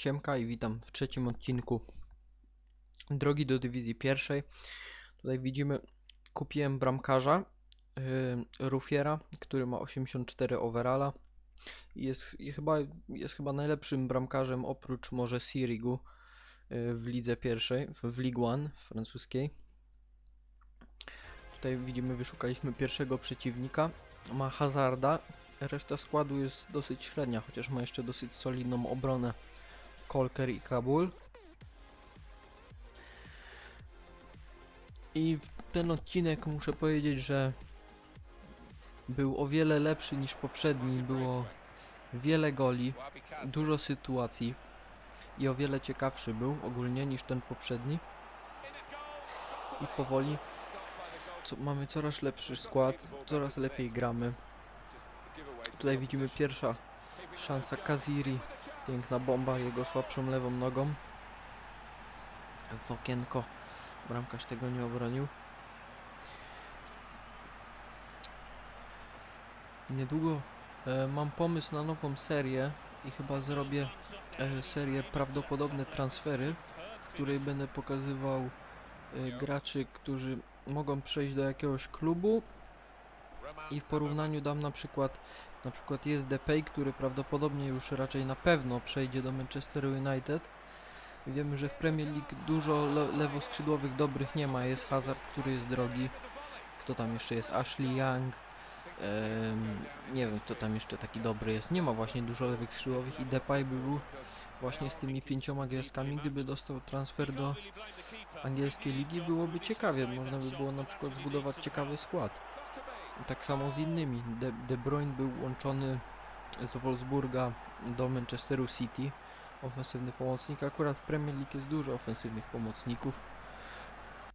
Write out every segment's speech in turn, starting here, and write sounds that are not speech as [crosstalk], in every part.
Siemka i witam w trzecim odcinku Drogi do dywizji pierwszej. Tutaj widzimy, kupiłem bramkarza yy, Rufiera, który ma 84 overalla i jest, i chyba, jest chyba najlepszym bramkarzem oprócz może Sirigu yy, w lidze pierwszej, w, League One francuskiej. Tutaj widzimy, wyszukaliśmy pierwszego przeciwnika. Ma Hazarda. Reszta składu jest dosyć średnia, chociaż ma jeszcze dosyć solidną obronę. Kolker i Kabul. I ten odcinek muszę powiedzieć, że był o wiele lepszy niż poprzedni. Było wiele goli, dużo sytuacji i o wiele ciekawszy był ogólnie niż ten poprzedni. I powoli co, mamy coraz lepszy skład, coraz lepiej gramy. Tutaj widzimy pierwsza szansa Kaziri. Piękna bomba jego słabszą lewą nogą. W okienko. Bramkarz tego nie obronił. Niedługo e, mam pomysł na nową serię i chyba zrobię e, serię prawdopodobne transfery, w której będę pokazywał e, graczy, którzy mogą przejść do jakiegoś klubu i w porównaniu dam na przykład na przykład jest Depay, który prawdopodobnie już raczej na pewno przejdzie do Manchester United. Wiemy, że w Premier League dużo le lewoskrzydłowych dobrych nie ma. Jest Hazard, który jest drogi. Kto tam jeszcze jest? Ashley Young. Ehm, nie wiem, kto tam jeszcze taki dobry jest. Nie ma właśnie dużo lewych skrzydłowych i Depay by był właśnie z tymi pięcioma gwiazdkami. Gdyby dostał transfer do angielskiej ligi, byłoby ciekawie. Można by było na przykład zbudować ciekawy skład. Tak samo z innymi. De, De Bruyne był łączony z Wolfsburga do Manchesteru City. Ofensywny pomocnik. Akurat w Premier League jest dużo ofensywnych pomocników.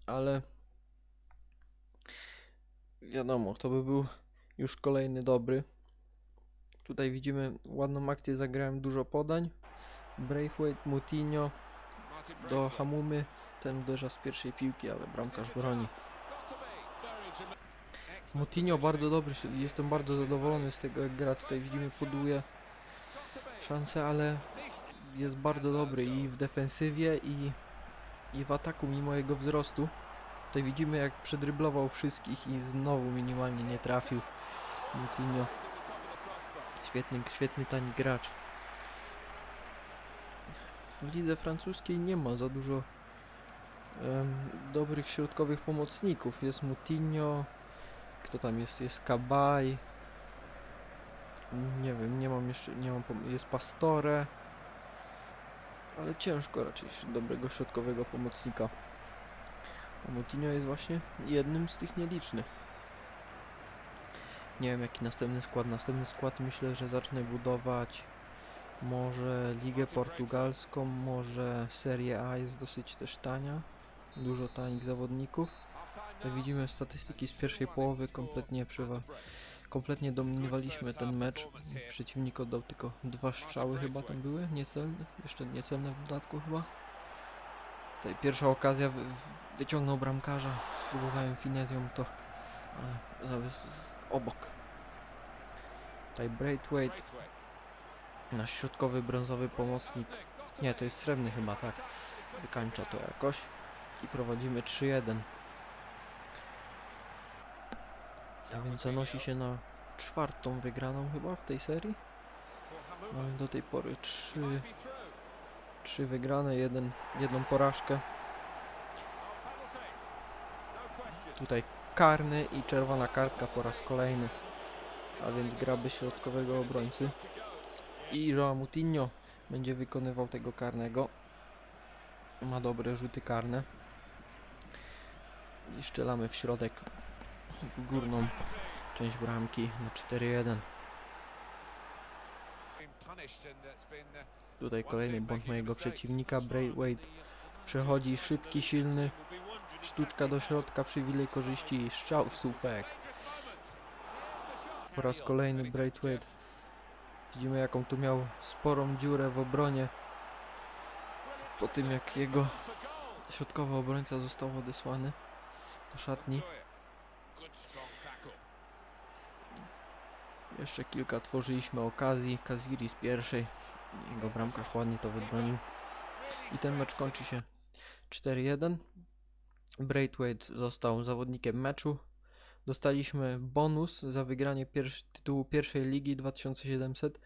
Ale wiadomo, to by był już kolejny dobry. Tutaj widzimy ładną akcję, zagrałem dużo podań. Braithwaite, Moutinho do Hamumy. Ten uderza z pierwszej piłki, ale bramkarz broni. Moutinho bardzo dobry, jestem bardzo zadowolony z tego jak gra. Tutaj widzimy poduje szanse, ale jest bardzo dobry i w defensywie i, i w ataku mimo jego wzrostu. Tutaj widzimy jak przedryblował wszystkich i znowu minimalnie nie trafił Moutinho. Świetny, świetny tani gracz. W lidze francuskiej nie ma za dużo um, dobrych środkowych pomocników. Jest Moutinho, kto tam jest? Jest Kabaj. Nie wiem, nie mam jeszcze, nie mam jest Pastore. Ale ciężko raczej dobrego środkowego pomocnika. A Moutinho jest właśnie jednym z tych nielicznych. Nie wiem jaki następny skład. Następny skład myślę, że zacznę budować może Ligę Portugalską, może Serie A jest dosyć też tania. Dużo tanich zawodników. Jak widzimy statystyki z pierwszej połowy kompletnie przewa kompletnie dominowaliśmy ten mecz. Przeciwnik oddał tylko dwa strzały chyba tam były, niecelne, jeszcze niecelne w dodatku chyba. Tutaj pierwsza okazja wy wyciągnął bramkarza, spróbowałem finezją to ale z obok. Tutaj Braithwaite, nasz środkowy brązowy pomocnik. Nie, to jest srebrny chyba, tak. Wykańcza to jakoś i prowadzimy 3-1. A więc zanosi się na czwartą wygraną chyba w tej serii. Mamy do tej pory trzy, trzy wygrane, jeden, jedną porażkę. Tutaj karny i czerwona kartka po raz kolejny. A więc gra bez środkowego obrońcy. I Joao Moutinho będzie wykonywał tego karnego. Ma dobre rzuty karne. I strzelamy w środek górną część bramki na 4-1. Tutaj kolejny błąd mojego przeciwnika. Braithwaite przechodzi szybki, silny. Sztuczka do środka, przywilej korzyści i strzał w słupek. Po raz kolejny Braithwaite. Widzimy jaką tu miał sporą dziurę w obronie. Po tym jak jego środkowy obrońca został odesłany do szatni. Jeszcze kilka tworzyliśmy okazji. Kaziri z pierwszej Jego bramkarz ładnie to wybronił. I ten mecz kończy się 4-1. Braithwaite został zawodnikiem meczu. Dostaliśmy bonus za wygranie pierwszy, tytułu pierwszej ligi 2700.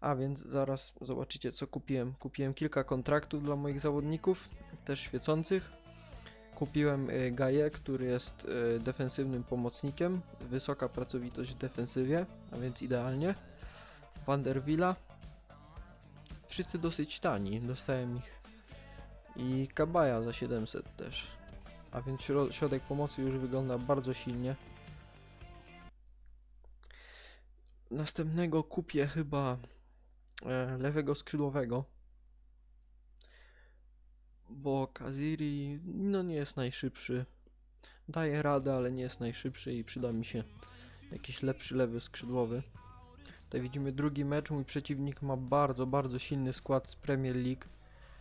A więc zaraz zobaczycie co kupiłem. Kupiłem kilka kontraktów dla moich zawodników, też świecących. Kupiłem y, Gaję, który jest y, defensywnym pomocnikiem. Wysoka pracowitość w defensywie, a więc idealnie. Vanderwilla. Wszyscy dosyć tani, dostałem ich. I Kabaja za 700 też. A więc śro- środek pomocy już wygląda bardzo silnie. Następnego kupię chyba e, lewego skrzydłowego. Bo Kaziri no nie jest najszybszy. Daje radę, ale nie jest najszybszy i przyda mi się jakiś lepszy lewy skrzydłowy. Tutaj widzimy drugi mecz. Mój przeciwnik ma bardzo, bardzo silny skład z Premier League.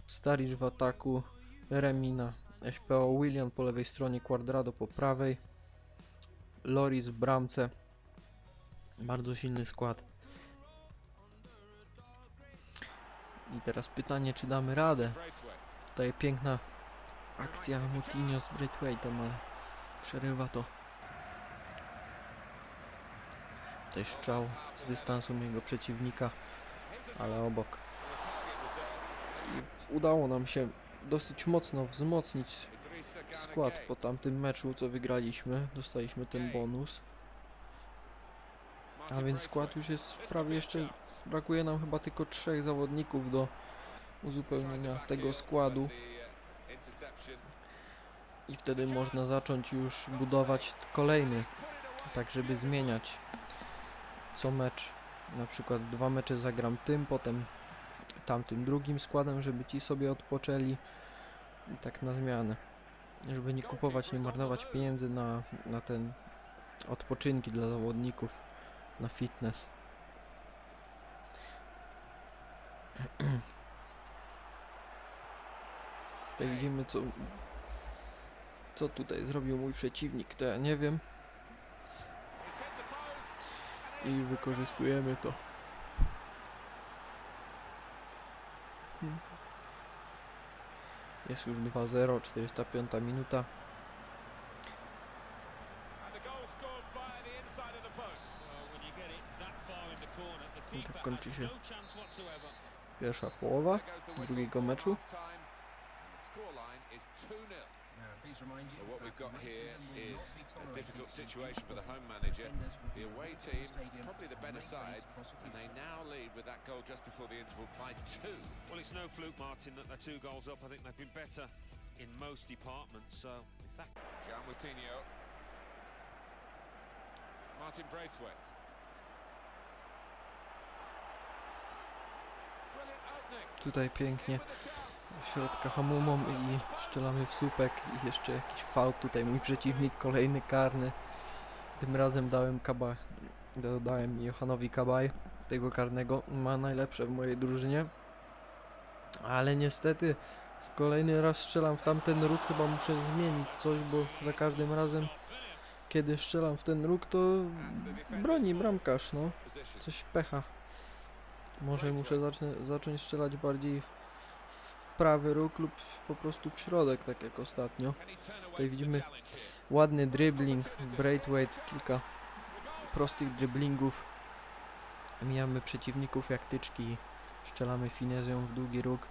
Starisz w ataku, Remina, SPO, William po lewej stronie, Quadrado po prawej, Loris w bramce. Bardzo silny skład. I teraz pytanie, czy damy radę? Tutaj piękna akcja Moutinho z Braithwaite'em, ale przerywa to. Tutaj strzał z dystansu mojego przeciwnika, ale obok. I udało nam się dosyć mocno wzmocnić skład po tamtym meczu, co wygraliśmy. Dostaliśmy ten bonus. A więc skład już jest prawie jeszcze. Brakuje nam chyba tylko trzech zawodników do uzupełnienia tego składu. I wtedy można zacząć już budować kolejny, tak żeby zmieniać co mecz. Na przykład dwa mecze zagram tym, potem tamtym drugim składem, żeby ci sobie odpoczęli i tak na zmianę. Żeby nie kupować, nie marnować pieniędzy na, na ten odpoczynki dla zawodników, na fitness. [clears throat] Tutaj widzimy co, co tutaj zrobił mój przeciwnik, to ja nie wiem. I wykorzystujemy to. Hmm. Jest już 2-0, 405 minuta. I tak kończy się pierwsza połowa drugiego meczu. But what we've got here is a difficult situation for the home manager. The away team, probably the better side, and they now lead with that goal just before the interval by two. Well, it's no fluke, Martin, that they're two goals up. I think they've been better in most departments. So, if that Jean Moutinho. Martin Braithwaite. Brilliant opening. Tutaj pięknie środka hamumą i strzelamy w słupek. I jeszcze jakiś fał tutaj mój przeciwnik kolejny karny. Tym razem dałem kaba dodałem Johanowi Kabaj. Tego karnego ma najlepsze w mojej drużynie. Ale niestety w kolejny raz strzelam w tamten róg chyba muszę zmienić coś bo za każdym razem kiedy strzelam w ten róg to broni bramkarz no. Coś pecha. Może muszę zacząć strzelać bardziej w prawy róg lub po prostu w środek, tak jak ostatnio. Tutaj widzimy ładny dribbling, Braithwaite, kilka prostych dribblingów. Mijamy przeciwników jak tyczki i strzelamy finezją w długi róg.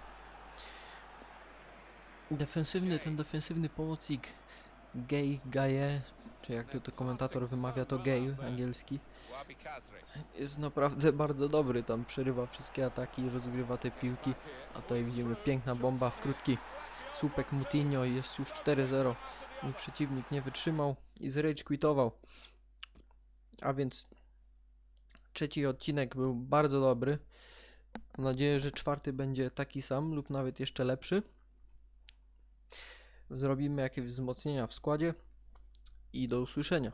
Defensywny, ten defensywny pomocnik Gay, Gaye, czy jak to, to komentator wymawia to gay angielski. Jest naprawdę bardzo dobry, tam przerywa wszystkie ataki, rozgrywa te piłki, a tutaj widzimy piękna bomba w krótki słupek Mutinho i jest już 4-0. Mój przeciwnik nie wytrzymał i zrage quitował. A więc trzeci odcinek był bardzo dobry. Mam nadzieję, że czwarty będzie taki sam lub nawet jeszcze lepszy. Zrobimy jakieś wzmocnienia w składzie i do usłyszenia.